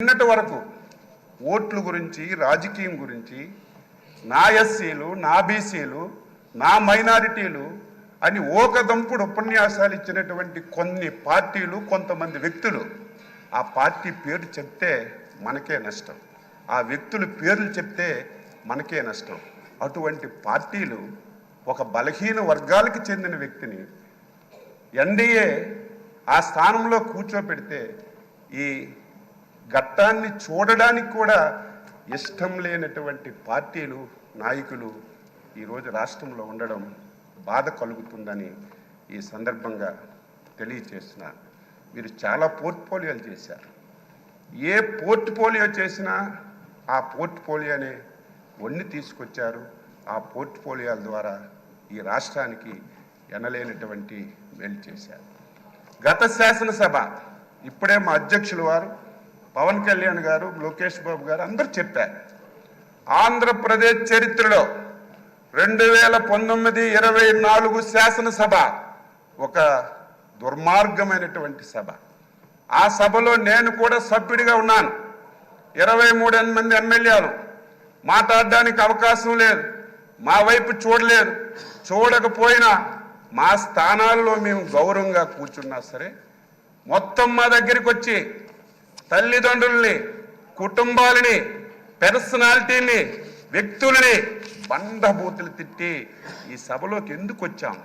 నిన్నటి వరకు ఓట్లు గురించి రాజకీయం గురించి నా ఎస్సీలు నా బీసీలు నా మైనారిటీలు అని ఓకదంపుడు ఉపన్యాసాలు ఇచ్చినటువంటి కొన్ని పార్టీలు కొంతమంది వ్యక్తులు ఆ పార్టీ పేరు చెప్తే మనకే నష్టం. ఆ వ్యక్తులు పేర్లు చెప్తే మనకే నష్టం. అటువంటి పార్టీలు ఒక బలహీన వర్గాలకు చెందిన వ్యక్తిని ఎన్డీఏ ఆ స్థానంలో కూర్చోపెడితే ఈ ఘట్టాన్ని చూడడానికి కూడా ఇష్టం లేనటువంటి పార్టీలు నాయకులు ఈరోజు రాష్ట్రంలో ఉండడం బాధ కలుగుతుందని ఈ సందర్భంగా తెలియచేసిన మీరు చాలా పోర్ట్ఫోలియోలు చేశారు. ఏ పోర్ట్ఫోలియో చేసినా ఆ పోర్ట్ఫోలియోనే వన్ని తీసుకొచ్చారు. ఆ పోర్ట్ఫోలియోల ద్వారా ఈ రాష్ట్రానికి ఎనలేనటువంటి మేలు చేశారు. గత శాసనసభ ఇప్పుడే మా అధ్యక్షులు వారు పవన్ కళ్యాణ్ గారు లోకేష్ బాబు గారు అందరూ చెప్పారు. ఆంధ్రప్రదేశ్ చరిత్రలో రెండు వేల పంతొమ్మిది ఇరవై నాలుగు శాసనసభ ఒక దుర్మార్గమైనటువంటి సభ. ఆ సభలో నేను కూడా సభ్యుడిగా ఉన్నాను. ఇరవై మూడు మంది ఎమ్మెల్యేలు. మాట్లాడడానికి అవకాశం లేదు. మా వైపు చూడలేదు చూడకపోయినా మా స్థానాల్లో మేము గౌరవంగా కూర్చున్నా సరే మొత్తం మా దగ్గరికి వచ్చి తల్లిదండ్రుల్ని కుటుంబాలని పర్సనాలిటీని వ్యక్తులని బండబూతులు తిట్టి ఈ సభలోకి ఎందుకు వచ్చాం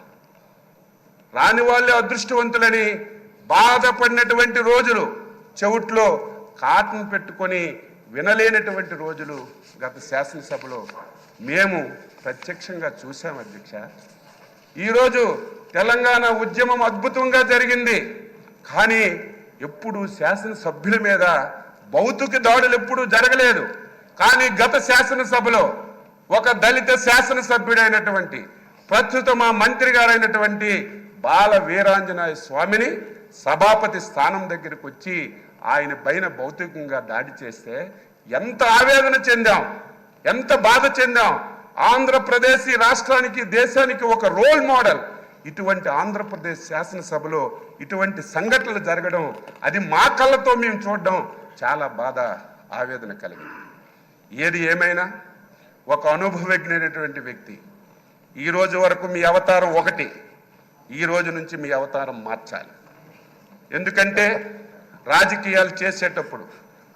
రాని వాళ్ళే అదృష్టవంతులని బాధపడినటువంటి రోజులు చెవుట్లో కాటన్ పెట్టుకొని వినలేనటువంటి రోజులు గత శాసనసభలో మేము ప్రత్యక్షంగా చూసాం అధ్యక్ష. ఈరోజు తెలంగాణ ఉద్యమం అద్భుతంగా జరిగింది. కానీ ఎప్పుడు శాసనసభ్యుల మీద భౌతిక దాడులు ఎప్పుడు జరగలేదు. కానీ గత శాసనసభలో ఒక దళిత శాసనసభ్యుడైనటువంటి ప్రస్తుత మా మంత్రి గారైనటువంటి బాల వీరాంజనేయ స్వామిని సభాపతి స్థానం దగ్గరికి వచ్చి ఆయన పైన భౌతికంగా దాడి చేస్తే ఎంత ఆవేదన చెందాం ఎంత బాధ చెందాం. ఆంధ్రప్రదేశ్ రాష్ట్రానికి దేశానికి ఒక రోల్ మోడల్. ఇటువంటి ఆంధ్రప్రదేశ్ శాసనసభలో ఇటువంటి సంఘటనలు జరగడం అది మా కళ్ళతో మేము చూడడం చాలా బాధ ఆవేదన కలిగింది. ఏది ఏమైనా ఒక అనుభవజ్ఞైనటువంటి వ్యక్తి ఈ రోజు వరకు మీ అవతారం ఒకటి ఈ రోజు నుంచి మీ అవతారం మార్చాలి. ఎందుకంటే రాజకీయాలు చేసేటప్పుడు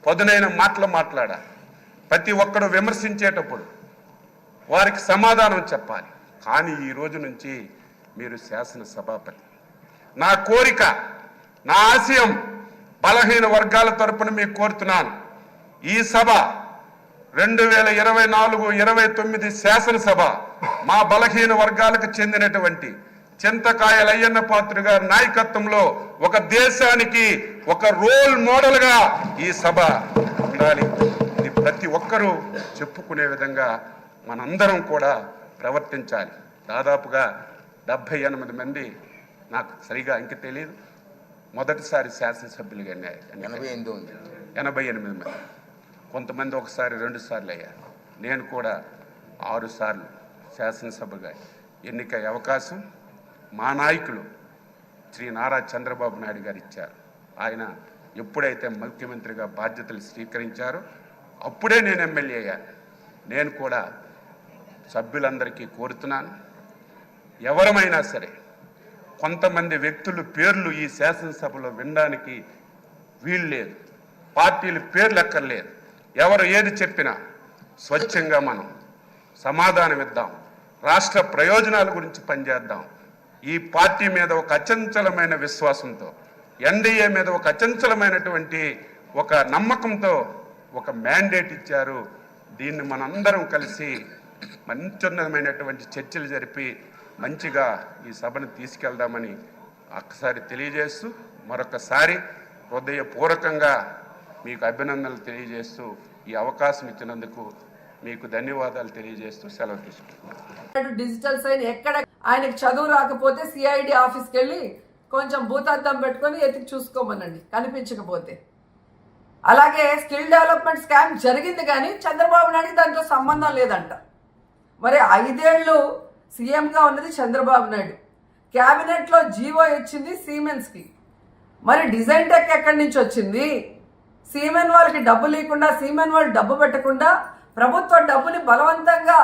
పదునైన మాటలు మాట్లాడాలి. ప్రతి ఒక్కరు విమర్శించేటప్పుడు వారికి సమాధానం చెప్పాలి. కానీ ఈ రోజు నుంచి మీరు శాసనసభాపతి నా కోరిక నా ఆశయం బలహీన వర్గాల తరపున మీకు కోరుతున్నాను. ఈ సభ రెండు వేల ఇరవై నాలుగు ఇరవై తొమ్మిది శాసనసభ మా బలహీన వర్గాలకు చెందినటువంటి చింతకాయల అయ్యన్న పాత్ర గారి నాయకత్వంలో ఒక దేశానికి ఒక రోల్ మోడల్గా ఈ సభ ఉండాలి ఇది ప్రతి ఒక్కరూ చెప్పుకునే విధంగా మనందరం కూడా ప్రవర్తించాలి. దాదాపుగా డెబ్భై ఎనిమిది మంది నాకు సరిగా ఇంక తెలియదు మొదటిసారి శాసనసభ్యులుగా. ఎనభై ఎనిమిది ఎనభై ఎనిమిది మంది. కొంతమంది ఒకసారి రెండు సార్లు అయ్యారు. నేను కూడా ఆరు సార్లు శాసనసభగా ఎన్నికయ్యే అవకాశం మా నాయకులు శ్రీ నారా చంద్రబాబు నాయుడు గారు ఇచ్చారు. ఆయన ఎప్పుడైతే ముఖ్యమంత్రిగా బాధ్యతలు స్వీకరించారో అప్పుడే నేను ఎమ్మెల్యే అయ్యాను నేను కూడా సభ్యులందరికీ కోరుతున్నాను. ఎవరమైనా సరే కొంతమంది వ్యక్తులు పేర్లు ఈ శాసనసభలో వినడానికి వీలు లేదు పార్టీలు పేర్లు ఎక్కర్లేదు ఎవరు ఏది చెప్పినా స్వచ్ఛంగా మనం సమాధానం ఇద్దాం. రాష్ట్ర ప్రయోజనాల గురించి పనిచేద్దాం. ఈ పార్టీ మీద ఒక అచంచలమైన విశ్వాసంతో ఎన్డీఏ మీద ఒక అచంచలమైనటువంటి ఒక నమ్మకంతో ఒక మ్యాండేట్ ఇచ్చారు. దీన్ని మనందరం కలిసి మంచున్నతమైనటువంటి చర్చలు జరిపి మంచిగా ఈ సభను తీసుకెళ్దామని ఒక్కసారి తెలియజేస్తూ మరొకసారి హృదయపూర్వకంగా మీకు అభినందనలు తెలియజేస్తూ ఈ అవకాశం ఇచ్చినందుకు మీకు ధన్యవాదాలు తెలియజేస్తూ సెలవు తీసుకుంటున్నాను. డిజిటల్ సైన్ ఎక్కడ ఆయనకి చదువు రాకపోతే సిఐడి ఆఫీస్కి వెళ్ళి కొంచెం భూతార్థం పెట్టుకొని ఎతికి చూసుకోమనండి కనిపించకపోతే. అలాగే స్కిల్ డెవలప్మెంట్ స్కామ్ జరిగింది కానీ చంద్రబాబు నాయుడు దాంతో సంబంధం లేదంట. మరి ఐదేళ్ళు సీఎంగా ఉన్నది చంద్రబాబు నాయుడు. క్యాబినెట్లో జీవో ఇచ్చింది సీమెన్స్కి మరి డిజైన్ టెక్ ఎక్కడి నుంచి వచ్చింది? సీమెన్ వాళ్ళకి డబ్బు లేకుండా సీమెన్ వాళ్ళు డబ్బు పెట్టకుండా ప్రభుత్వ డబ్బుని బలవంతంగా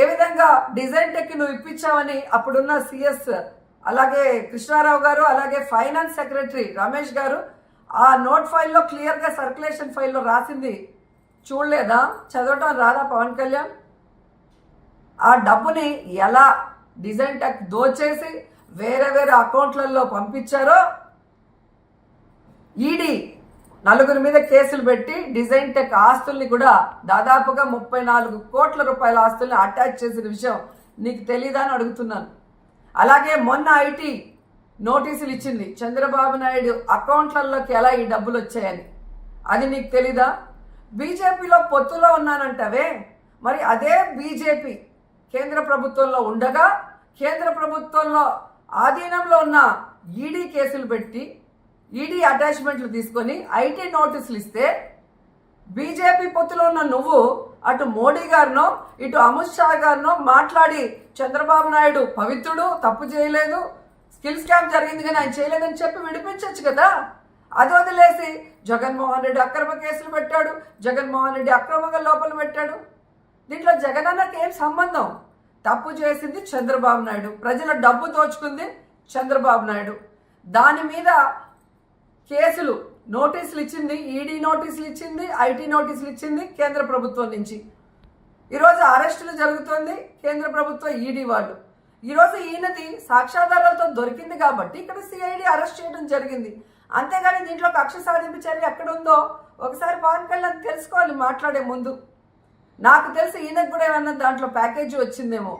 ఏ విధంగా డిజైన్ టెక్ నువ్వు ఇప్పించావని అప్పుడున్న సిఎస్ అలాగే కృష్ణారావు గారు అలాగే ఫైనాన్స్ సెక్రటరీ రమేష్ గారు ఆ నోట్ ఫైల్లో క్లియర్గా సర్క్యులేషన్ ఫైల్లో రాసింది. చూడలేదా? చదవటం రాదా పవన్ కళ్యాణ్? ఆ డబ్బుని ఎలా డిజైన్ టెక్ దోచేసి వేరే వేరే అకౌంట్లలో పంపించారో ఈడీ నలుగురి మీద కేసులు పెట్టి డిజైన్ టెక్ ఆస్తుల్ని కూడా దాదాపుగా ముప్పై నాలుగు కోట్ల రూపాయల ఆస్తుల్ని అటాచ్ చేసిన విషయం నీకు తెలీదా అని అడుగుతున్నాను. అలాగే మొన్న ఐటీ నోటీసులు ఇచ్చింది చంద్రబాబు నాయుడు అకౌంట్లలోకి ఎలా ఈ డబ్బులు వచ్చాయని. అది నీకు తెలీదా? బీజేపీలో పొత్తులో ఉన్నానంటవే? మరి అదే బీజేపీ కేంద్ర ప్రభుత్వంలో ఉండగా కేంద్ర ప్రభుత్వంలో ఆధీనంలో ఉన్న ఈడీ కేసులు పెట్టి ఈడీ అటాచ్మెంట్లు తీసుకొని ఐటీ నోటీసులు ఇస్తే బీజేపీ పొత్తులో ఉన్న నువ్వు అటు మోడీ గారినో ఇటు అమిత్ షా గారినో మాట్లాడి చంద్రబాబు నాయుడు పవిత్రుడు తప్పు చేయలేదు స్కిల్ స్కామ్ జరిగింది కానీ ఆయన చేయలేదని చెప్పి విడిపించవచ్చు కదా. అది వదిలేసి జగన్మోహన్ రెడ్డి అక్రమ కేసులు పెట్టాడు జగన్మోహన్ రెడ్డి అక్రమంగా లోపల పెట్టాడు. దీంట్లో జగనన్నకి ఏం సంబంధం? తప్పు చేసింది చంద్రబాబు నాయుడు. ప్రజల డబ్బు దోచుకుంది చంద్రబాబు నాయుడు. దాని మీద కేసులు నోటీసులు ఇచ్చింది ఈడీ నోటీసులు ఇచ్చింది ఐటీ నోటీసులు ఇచ్చింది కేంద్ర ప్రభుత్వం నుంచి. ఈరోజు అరెస్టులు జరుగుతోంది కేంద్ర ప్రభుత్వం ఈడీ వాళ్ళు. ఈరోజు ఈయనది సాక్ష్యాధారాలతో దొరికింది కాబట్టి ఇక్కడ సిఐడి అరెస్ట్ చేయడం జరిగింది. అంతేగాని దీంట్లో కక్ష సాధింపు చర్య ఎక్కడ ఉందో ఒకసారి పవన్ కళ్యాణ్ తెలుసుకోవాలి మాట్లాడే ముందు. నాకు తెలిసి ఈయనకు కూడా ఏమన్నా దాంట్లో ప్యాకేజీ వచ్చిందేమో.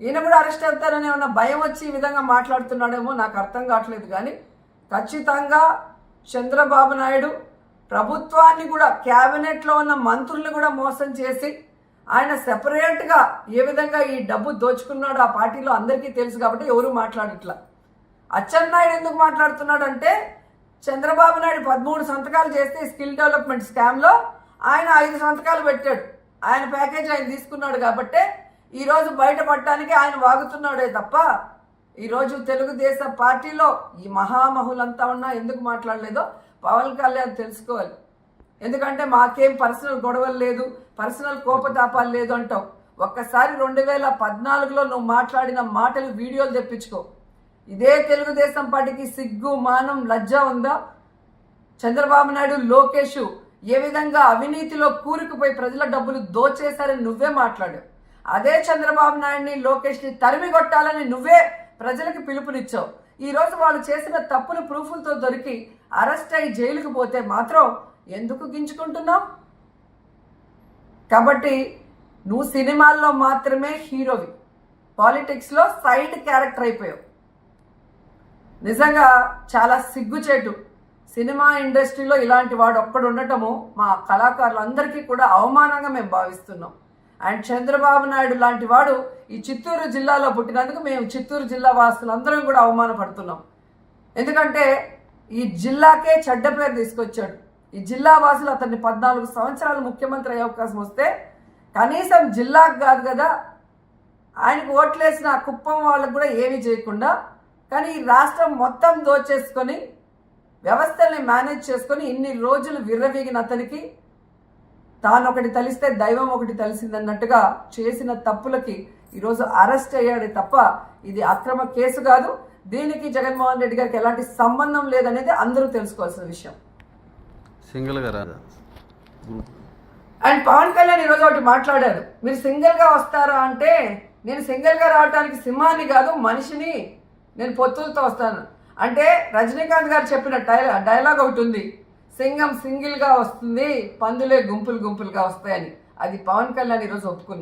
ఈయన కూడా అరెస్ట్ అవుతారని ఏమన్నా భయం వచ్చి ఈ విధంగా మాట్లాడుతున్నాడేమో నాకు అర్థం కావట్లేదు కానీ ఖచ్చితంగా చంద్రబాబు నాయుడు ప్రభుత్వాన్ని కూడా క్యాబినెట్లో ఉన్న మంత్రుల్ని కూడా మోసం చేసి ఆయన సెపరేట్గా ఏ విధంగా ఈ డబ్బు దోచుకున్నాడో ఆ పార్టీలో అందరికీ తెలుసు కాబట్టి ఎవరు మాట్లాడట్లా. అచ్చెన్నాయుడు ఎందుకు మాట్లాడుతున్నాడు అంటే చంద్రబాబు నాయుడు పదమూడు సంతకాలు చేస్తే స్కిల్ డెవలప్మెంట్ స్కామ్లో ఆయన ఐదు సంతకాలు పెట్టాడు. ఆయన ప్యాకేజ్ ఆయన తీసుకున్నాడు కాబట్టే ఈరోజు బయటపడటానికి ఆయన వాగుతున్నాడే తప్ప ఈరోజు తెలుగుదేశం పార్టీలో ఈ మహామహులంతా ఉన్నా ఎందుకు మాట్లాడలేదో పవన్ కళ్యాణ్ తెలుసుకోవాలి. ఎందుకంటే మాకేం పర్సనల్ గొడవలు లేదు పర్సనల్ కోపతాపాలు లేదు అంటావు. ఒక్కసారి రెండు వేల పద్నాలుగులో నువ్వు మాట్లాడిన మాటలు వీడియోలు తెప్పించుకో. ఇదే తెలుగుదేశం పార్టీకి సిగ్గు మానం లజ్జ ఉందా? చంద్రబాబు నాయుడు లోకేష్ ఏ విధంగా అవినీతిలో కూరుకుపోయి ప్రజల డబ్బులు దోచేశారని నువ్వే మాట్లాడావు. అదే చంద్రబాబు నాయుడిని లోకేష్ని తరిమి కొట్టాలని నువ్వే ప్రజలకు పిలుపునిచ్చావు. ఈరోజు వాళ్ళు చేసిన తప్పులు ప్రూఫ్లతో దొరికి అరెస్ట్ అయి జైలుకు పోతే మాత్రం ఎందుకు గించుకుంటున్నావు? కాబట్టి నువ్వు సినిమాల్లో మాత్రమే హీరోవి. పాలిటిక్స్లో సైడ్ క్యారెక్టర్ అయిపోయావు. నిజంగా చాలా సిగ్గుచేటు సినిమా ఇండస్ట్రీలో ఇలాంటి వాడు ఒక్కడు ఉండటము మా కళాకారులందరికీ కూడా అవమానంగా మేము భావిస్తున్నాం. అండ్ చంద్రబాబు నాయుడు లాంటి వాడు ఈ చిత్తూరు జిల్లాలో పుట్టినందుకు మేము చిత్తూరు జిల్లా వాసులందరం కూడా అవమానపడుతున్నాం. ఎందుకంటే ఈ జిల్లాకే చెడ్డ పేరు తీసుకొచ్చాడు. ఈ జిల్లా వాసులు అతన్ని పద్నాలుగు సంవత్సరాలు ముఖ్యమంత్రి అయ్యే అవకాశం వస్తే కనీసం జిల్లాకు కాదు కదా ఆయనకు ఓట్లేసిన కుప్పం వాళ్ళకు కూడా ఏమీ చేయకుండా కానీ ఈ రాష్ట్రం మొత్తం దోచేసుకొని వ్యవస్థల్ని మేనేజ్ చేసుకొని ఇన్ని రోజులు విర్రవీగిన అతనికి తాను ఒకటి తలిస్తే దైవం ఒకటి తెలిసిందన్నట్టుగా చేసిన తప్పులకి ఈరోజు అరెస్ట్ అయ్యాడు తప్ప ఇది అక్రమ కేసు కాదు. దీనికి జగన్మోహన్ రెడ్డి గారికి ఎలాంటి సంబంధం లేదనేది అందరూ తెలుసుకోవాల్సిన విషయం. సింగిల్గా రాదా అండ్ పవన్ కళ్యాణ్ ఈరోజు ఒకటి మాట్లాడారు మీరు సింగిల్గా వస్తారా అంటే నేను సింగిల్గా రావడానికి సింహాన్ని కాదు మనిషిని నేను పొత్తులతో వస్తాను. అంటే రజనీకాంత్ గారు చెప్పిన డైలా డైలాగ్ ఒకటి ఉంది. సింగం సింగిల్గా వస్తుంది పందులే గుంపులు గుంపులుగా వస్తాయని. అది పవన్ కళ్యాణ్ ఈరోజు ఒప్పుకున్నాడు.